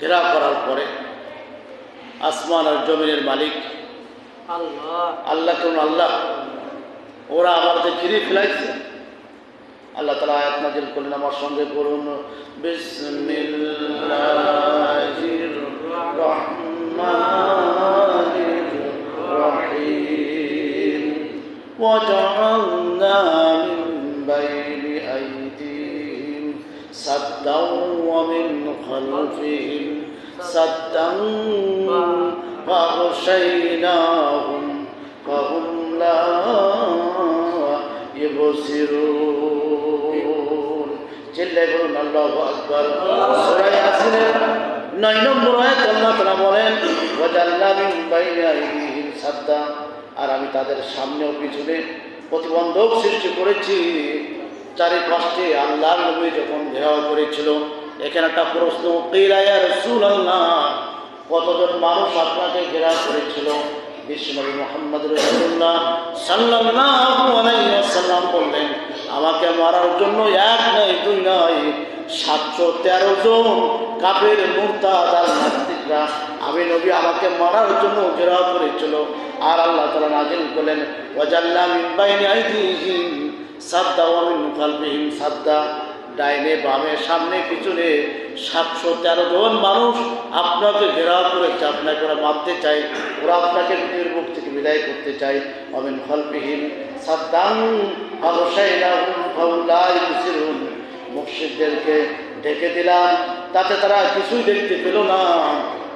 ঘেরা করার পরে আসমান আর জমিনের মালিক আল্লাহ। আল্লাহ কেমন আল্লাহ। ওরা আমাদের ঘিরে ফেলাইছে। আল্লাহ তালা আয়াত নাজিল করলেন আমার সঙ্গে করুন বিসমিল্লাহির سدا ومن خلفهم سدا فأغشيناهم فهم لا يبصرون চিল্লাই বলুন আল্লাহ আকবর সূরা ইয়াসিনের নয় নম্বর আয়াত আল্লাহ তাআলা বলেন ওয়াজাল্লা মিন বাইনি আইদিহিম সাদ্দা আর আমি তাদের সামনে ও পিছনে প্রতিবন্ধক সৃষ্টি করেছি চারিপাশে আল্লাহর নবী যখন ঘেরাও করেছিল, এখানে একটা প্রশ্ন কিলায়া রাসূলুল্লাহ? কতজন মানুষ আপনাকে ঘেরা করেছিল? বিশ্বনবী মোহাম্মদ রসুল্লাহ সাল্লাল্লাহু আলাইহি ওয়াসাল্লাম বললেন, আমাকে মারার জন্য এক নয় দুই নয় সাতশো তেরো জন কাপের মুরতাদ আর নাস্তিকরা। আমি নবী আমাকে মারার জন্য ঘেরাও করেছিল। আর আল্লাহ তাআলা নাজিল করলেন, ওয়াজাল্লা মিন বাইনি আইদিহিম। সাদ্দা ওয়া মিন খালফিহিম সাদ্দা ডাইনে বামে, সামনে পিছনে সাতশো তেরো জন মানুষ আপনাকে ঘেরাও করেছে আপনাকে ওরা মারতে চাই ওরা আপনাকে পৃথিবীর বুক থেকে বিদায় করতে চাই অমিন ফলবিহীন সাদ্দাং মুর্শিদদেরকে ডেকে দিলাম। তাতে তারা কিছুই দেখতে পেল না।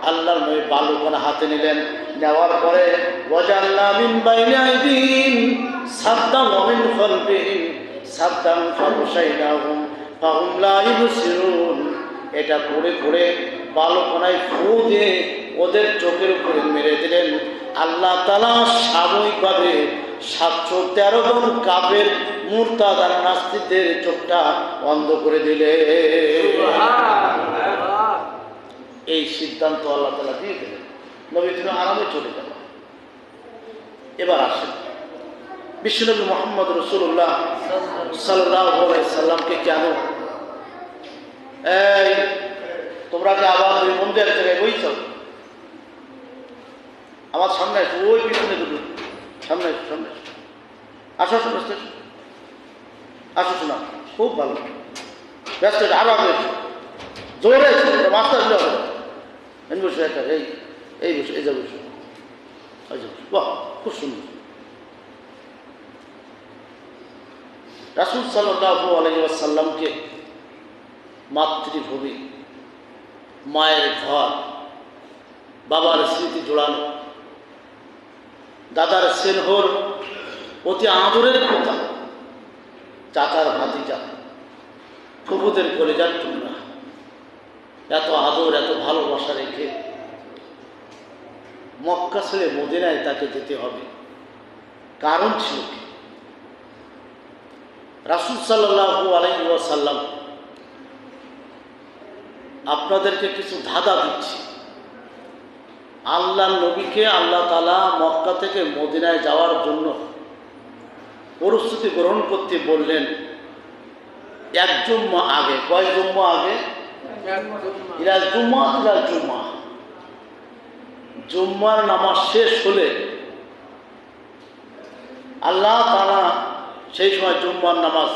আল্লাহর নবী বালুকোনা হাতে নিলেন। নেওয়ার পরে ওয়াজাল্লা মিন বাইনি আইদিন। লা ইবসিরুন। এটা পড়ে পড়ে বালকোনায় ফু দিয়ে ওদের চোখের উপরে মেরে দিলেন। আল্লাহ তালা সাময়িকভাবে সাতশো তেরো জন কাপের মূর্তাদ আর নাস্তিকদের চোখটা বন্ধ করে দিলে এই সিদ্ধান্ত আল্লাহ তালা দিয়ে দিলেন। নবী তিনি আরামে চলে গেল এবার আসেন। বিশ্বনবী মোহাম্মদ রসুল্লাহ সাল্লাহ সাল্লামকে কেন? এই, তোমরা কি আবার ওই মন্দিরের জায়গায় বইছ? আমার সামনে ওই পিছনে দুটো। সামনে সামনে আসো আসো আসো শোনা, খুব ভালো। ব্যস্ত আরও আগে জোরে মাস্টার আসলে হবে। এই এই বসে। এই যে বসে। বাহ, খুব সুন্দর। রাসুল সাল্লাহ আলহিসাল্লামকে মাতৃভূমি, মায়ের ঘর, বাবার স্মৃতি জোড়ানো। দাদার সেনহর অতি আদরের কথা চাচার ভাতিজা প্রভুদের কলেজার টুকরা। এত আদর, এত ভালোবাসা রেখে মক্কা ছেড়ে মদিনায় তাকে যেতে হবে। কারণ ছিল কি? রাসুল সাল্লাহু আলাইসাল্লাম আপনাদেরকে কিছু ধাঁধা দিচ্ছি। আল্লাহ নবীকে আল্লাহ তালা মক্কা থেকে মদিনায় যাওয়ার জন্য প্রস্তুতি গ্রহণ করতে বললেন এক জুম্মা আগে। কয় জুম্মা আগে? জুম্মা ইরা জুম্মা। জুম্মার নামাজ শেষ হলে আল্লাহ তারা সেই সময় জুম্মার নামাজ